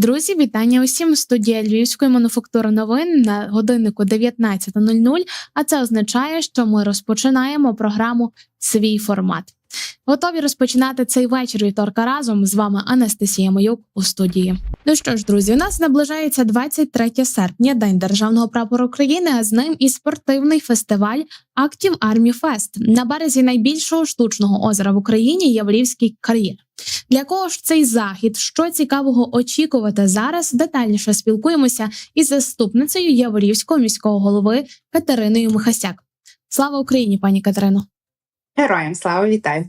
Друзі, вітання усім. Студія Львівської мануфактури новин на годиннику 19.00, А це означає, що ми розпочинаємо програму Свій формат. Готові розпочинати цей вечір вівторка разом з вами Анастасія Маюк у студії. Ну що ж, друзі, у нас наближається 23 серпня, День державного прапору України. А з ним і спортивний фестиваль Актів Армі Фест на березі найбільшого штучного озера в Україні Яврівський кар'єр. Для кого ж цей захід? Що цікавого очікувати зараз? Детальніше спілкуємося із заступницею Яворівського міського голови Катериною Михасяк. Слава Україні, пані Катерино! Героям слава вітаю.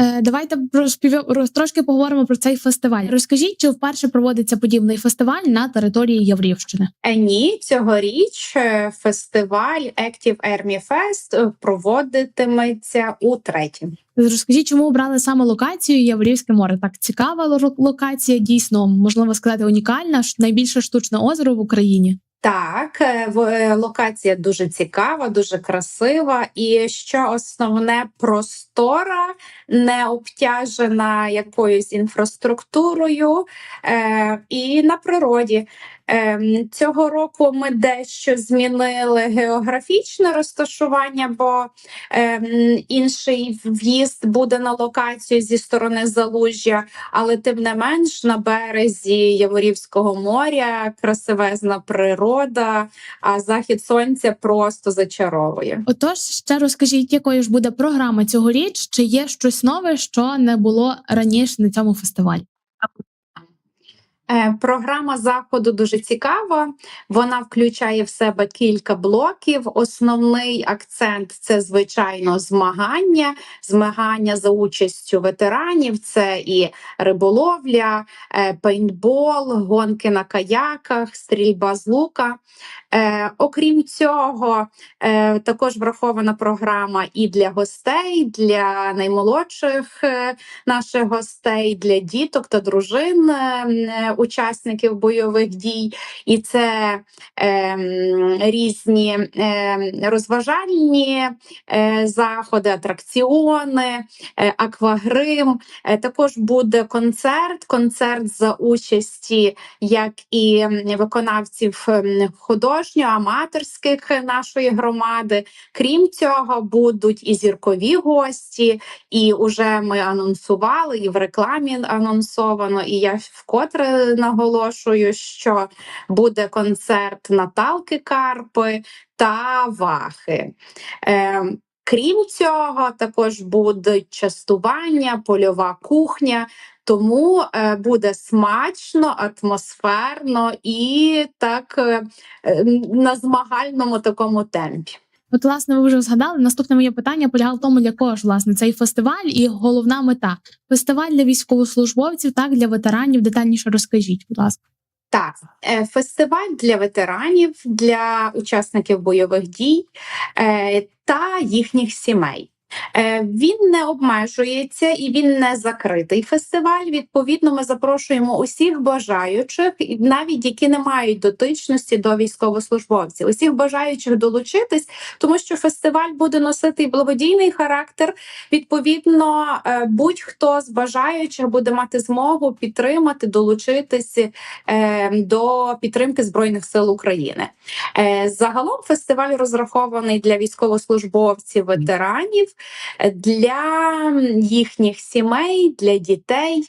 Е, Давайте про спів... трошки поговоримо про цей фестиваль. Розкажіть, чи вперше проводиться подібний фестиваль на території Яврівщини? Е, Ні, цьогоріч е, фестиваль Active Army Fest проводитиметься утретє. Розкажіть, чому обрали саме локацію Яворівське море? Так цікава локація, дійсно можливо сказати, унікальна найбільше штучне озеро в Україні. Так, е, е, локація дуже цікава, дуже красива, і що основне простора, не обтяжена якоюсь інфраструктурою е, і на природі. Ем, Цього року ми дещо змінили географічне розташування, бо ем, інший в'їзд буде на локацію зі сторони Залужжя, але тим не менш на березі Яворівського моря красивезна природа, а захід сонця просто зачаровує. Отож, ще розкажіть, якою ж буде програма цьогоріч? Чи є щось нове, що не було раніше на цьому фестивалі? Е, Програма заходу дуже цікава. Вона включає в себе кілька блоків. Основний акцент це звичайно змагання, змагання за участю ветеранів. Це і риболовля, е, пейнтбол, гонки на каяках, стрільба з лука. Е, окрім цього, е, також врахована програма і для гостей, для наймолодших е, наших гостей, для діток та дружин е, учасників бойових дій. І це е, різні е, розважальні е, заходи, атракціони, е, аквагрим. Е, також буде концерт, концерт за участі як і виконавців м, художньо-аматорських е, нашої громади. Крім цього, будуть і зіркові гості, і вже ми анонсували, і в рекламі анонсовано. І я вкотре наголошую, що буде концерт Наталки Карпи та Вахи. Е, Крім цього, також будуть частування, польова кухня. Тому е, буде смачно, атмосферно і так е, на змагальному такому темпі. От, власне, ви вже згадали. Наступне моє питання полягало в тому, для кого ж власне цей фестиваль і головна мета. Фестиваль для військовослужбовців, так для ветеранів. Детальніше розкажіть, будь ласка. Так, е, фестиваль для ветеранів, для учасників бойових дій та їхніх сімей. Е, Він не обмежується і він не закритий фестиваль. Відповідно, ми запрошуємо усіх бажаючих, навіть які не мають дотичності до військовослужбовців, усіх бажаючих долучитись, тому що фестиваль буде носити благодійний характер. Відповідно, е, будь-хто з бажаючих буде мати змогу підтримати, долучитись е, до підтримки Збройних сил України. Загалом фестиваль розрахований для військовослужбовців, ветеранів, для їхніх сімей, для дітей.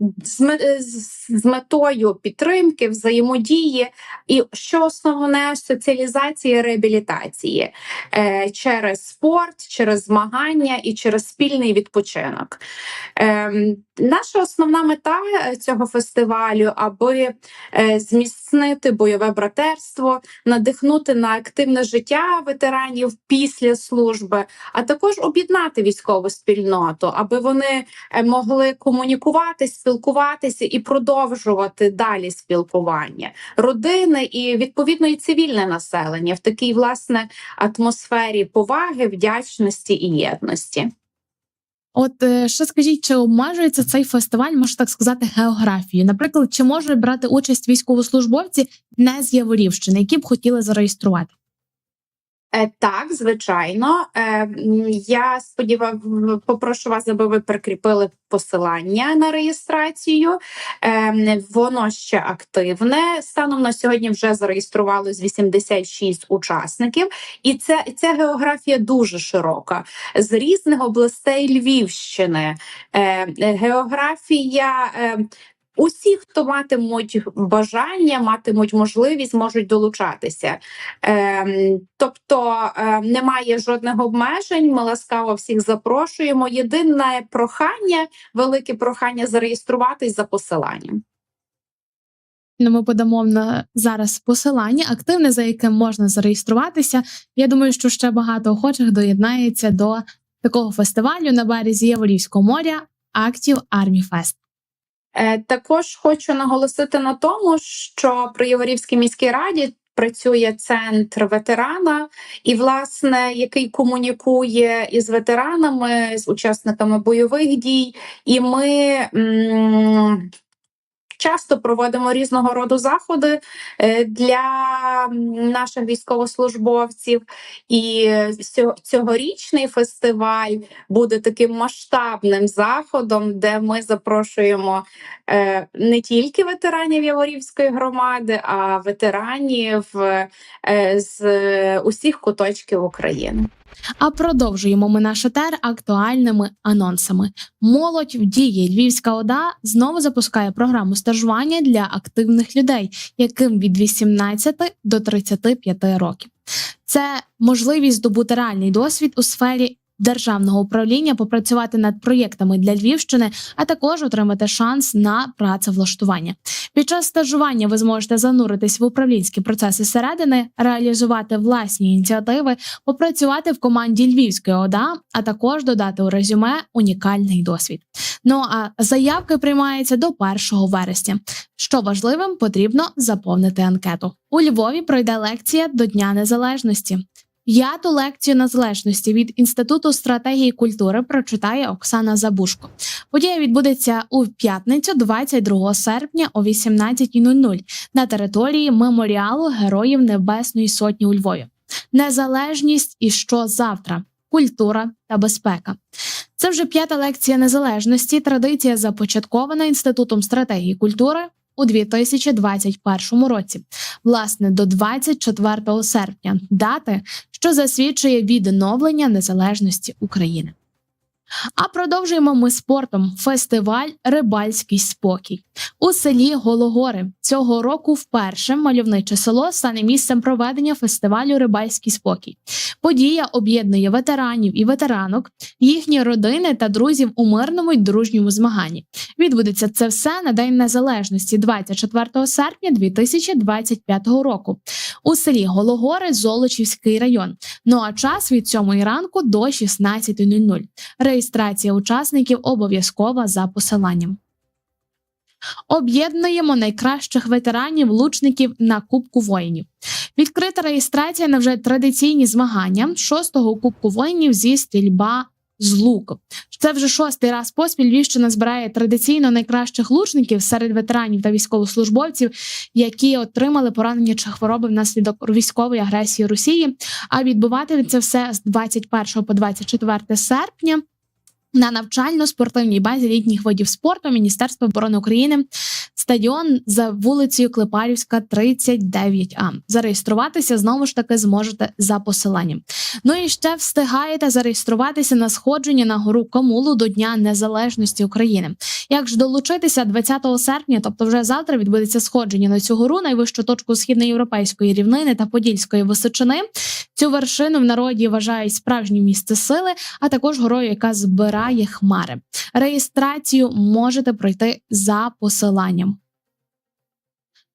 Е, З е, метою підтримки, взаємодії і що основне соціалізації реабілітації е, через спорт, через змагання і через спільний відпочинок. Ем, Наша основна мета е, цього фестивалю, аби е, зміцнити бойове братерство, надихнути на активне життя ветеранів після служби, а також об'єднати військову спільноту, аби вони е, могли комунікувати, спілкуватися і продовжувати далі спілкування родини і відповідно і цивільне населення в такій власне атмосфері поваги, вдячності і єдності. От е, ще скажіть, чи обмежується цей фестиваль, можна так сказати, географією? Наприклад, чи можуть брати участь військовослужбовці не з Яворівщини, які б хотіли зареєструвати? Е, Так, звичайно. Е, Я сподіваюся, попрошу вас, аби ви прикріпили посилання на реєстрацію. Е, Воно ще активне. Станом на сьогодні вже зареєструвалось 86 учасників, і це ця географія дуже широка з різних областей Львівщини. Географія. Е, Усі, хто матимуть бажання, матимуть можливість, можуть долучатися. Ем, тобто е, немає жодних обмежень. Ми ласкаво всіх запрошуємо. Єдине прохання, велике прохання зареєструватись за посиланням. Ну, ми подамо на зараз посилання, активне, за яким можна зареєструватися. Я думаю, що ще багато охочих доєднається до такого фестивалю на березі Яворівського моря актів Армі Фест. Е, також хочу наголосити на тому, що при Яворівській міській раді. Працює центр ветерана, і, власне, який комунікує із ветеранами, з учасниками бойових дій, і ми м, часто проводимо різного роду заходи е, для наших військовослужбовців. І цьогорічний фестиваль буде таким масштабним заходом, де ми запрошуємо е, не тільки ветеранів Яворівської громади, а ветеранів е, з усіх куточків України. А продовжуємо ми наш етер актуальними анонсами. Молодь в дії Львівська ОДА знову запускає програму стажування для активних людей, яким від 18 до 35 років. Це можливість здобути реальний досвід у сфері державного управління, попрацювати над проєктами для Львівщини, а також отримати шанс на працевлаштування. Під час стажування ви зможете зануритись в управлінські процеси зсередини, реалізувати власні ініціативи, попрацювати в команді Львівської ОДА, а також додати у резюме унікальний досвід. Ну а заявки приймаються до 1 вересня. Що важливим, потрібно заповнити анкету. У Львові пройде лекція до Дня Незалежності. П'яту лекцію незалежності від Інституту стратегії культури прочитає Оксана Забушко. Подія відбудеться у п'ятницю, 22 серпня о 18.00 на території меморіалу Героїв Небесної Сотні у Львові. Незалежність і що завтра, культура та безпека. Це вже п'ята лекція незалежності. Традиція започаткована інститутом стратегії культури у 2021 році, власне, до 24 серпня, дати, що засвідчує відновлення незалежності України. А продовжуємо ми спортом. Фестиваль Рибальський спокій у селі Гологори цього року вперше мальовниче село стане місцем проведення фестивалю Рибальський спокій. Подія об'єднує ветеранів і ветеранок, їхні родини та друзів у мирному й дружньому змаганні. Відбудеться це все на День Незалежності 24 серпня 2025 року у селі Гологори, Золочівський район. Ну а час від 7 ранку до 16.00. Реєстрація учасників обов'язкова за посиланням. Об'єднуємо найкращих ветеранів лучників на Кубку воїнів. Відкрита реєстрація на вже традиційні змагання шостого Кубку воїнів зі стрільба з луку. Це вже шостий раз поспіль Львівщина збирає традиційно найкращих лучників серед ветеранів та військовослужбовців, які отримали поранення чи хвороби внаслідок військової агресії Росії. А відбувати це все з 21 по 24 серпня. На навчально-спортивній базі літніх видів спорту Міністерства оборони України стадіон за вулицею Клепарівська, 39А. Зареєструватися знову ж таки зможете за посиланням. Ну і ще встигаєте зареєструватися на сходження на гору Камулу до Дня Незалежності України. Як ж долучитися 20 серпня, тобто вже завтра відбудеться сходження на цю гору, найвищу точку східноєвропейської рівнини та Подільської височини. Цю вершину в народі вважають справжнім місце сили, а також горою, яка збирає хмари. Реєстрацію можете пройти за посиланням.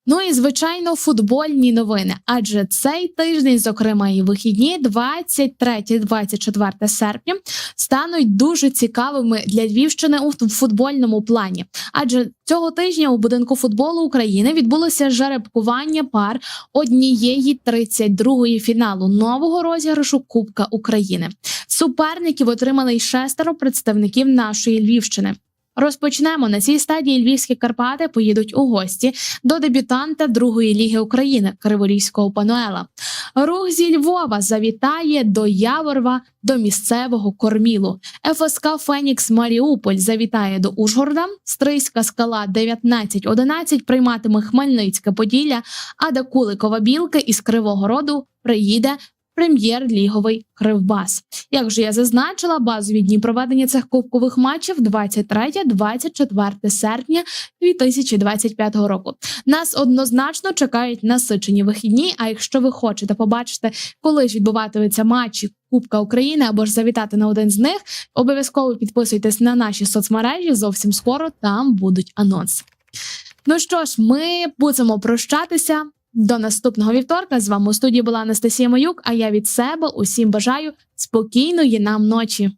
Ну і звичайно, футбольні новини. Адже цей тиждень, зокрема, і вихідні, 23-24 серпня, стануть дуже цікавими для Львівщини у футбольному плані. Адже цього тижня у будинку футболу України відбулося жеребкування пар однієї 32-ї фіналу нового розіграшу Кубка України. Суперників отримали й шестеро представників нашої Львівщини. Розпочнемо на цій стадії Львівські Карпати поїдуть у гості до дебютанта другої ліги України Криворізького Пануела. Рух зі Львова завітає до Яворва до місцевого кормілу. ФСК Фенікс Маріуполь завітає до Ужгорода. Стрийська скала 19-11 прийматиме Хмельницьке Поділля, а до Куликова Білки із Кривого Роду приїде прем'єр-ліговий Кривбас. Як вже я зазначила, базові дні проведення цих кубкових матчів 23-24 серпня 2025 року. Нас однозначно чекають насичені вихідні. А якщо ви хочете побачити, коли ж відбуватимуться матчі Кубка України або ж завітати на один з них, обов'язково підписуйтесь на наші соцмережі. Зовсім скоро там будуть анонси. Ну що ж, ми будемо прощатися. До наступного вівторка з вами у студії була Анастасія Маюк. А я від себе усім бажаю спокійної нам ночі.